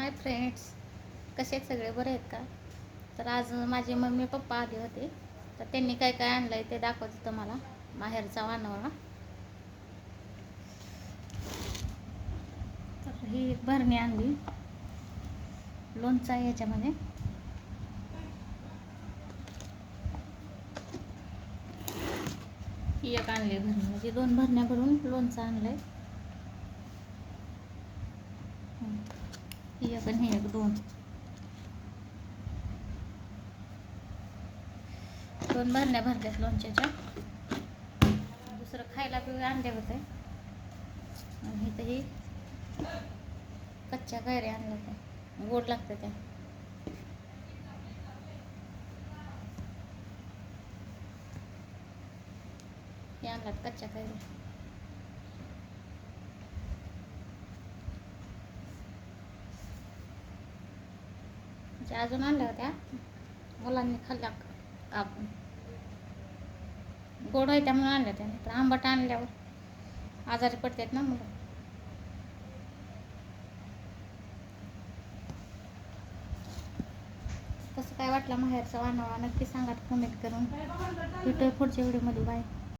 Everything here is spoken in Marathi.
Hi friends. कसे आहेत सगळे? बरे आहेत का? तर आज माझे मम्मी पप्पा आले होते. तर त्यांनी काय काय आणलं आहे ते दाखवत होतं मला माहेरचा वानवळा. तर ही एक भरणी आणली. लोणचा आहे याच्यामध्ये. ही एक आणली भरणी. म्हणजे दोन भरण्या भरून लोणचं आणलंय. आहे एक आणि हे एक दोन दोन भरण्या भरल्यात लोणच्याच्या दुसरं खायला पिऊ आणले होते आणि इथं ही कच्च्या कैऱ्या आणल्या होत्या गोड लागतं त्या हे आणल्यात कच्च्या कैऱ्या त्या अजून आणल्या होत्या मुलांनी खाल्ल्या आपण गोड आहे त्यामुळे आणल्या होत्या तर आंबट आणल्यावर आजारी पडतात ना मुलं. कसं काय वाटलं माहेरचा वानावा नक्की सांगा कमेंट करून. भेटूया पुढच्या व्हिडिओमध्ये बाय